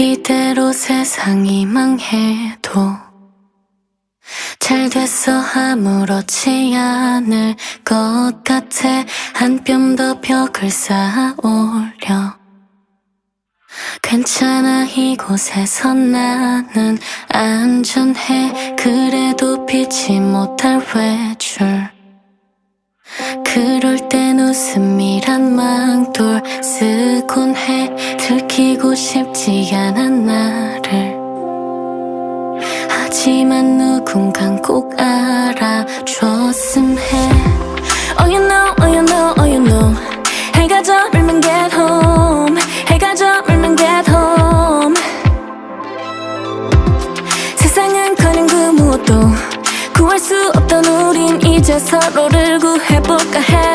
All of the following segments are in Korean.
이대로 세상이 망해도 잘 됐어 아무렇지 않을 것 같아. 한 뼘 더 벽을 쌓아올려 괜찮아 이곳에서 나는 안전해. 그래도 피치 못할 외줄 그럴 땐 웃음이란 망돌 쓰곤 해. 들키고 싶지 않아 나를. 하지만 누군간 꼭 알아줬음 해 서로를 구해볼까 해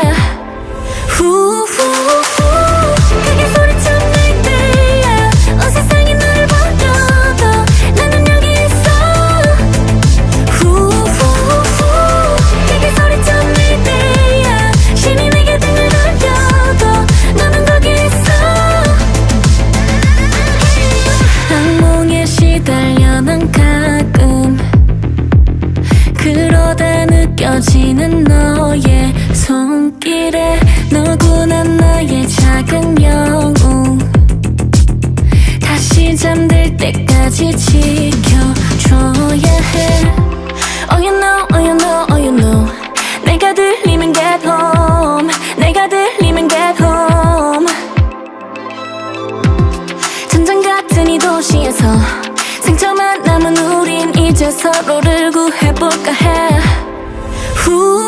지 지켜줘야 해. Oh you know, oh you know, oh you know. 내가 들리면 get home. 내가 들리면 get home. 전장 같은 이 도시에서 상처만 남은 우린 이제 서로를 구해볼까 해. 후후후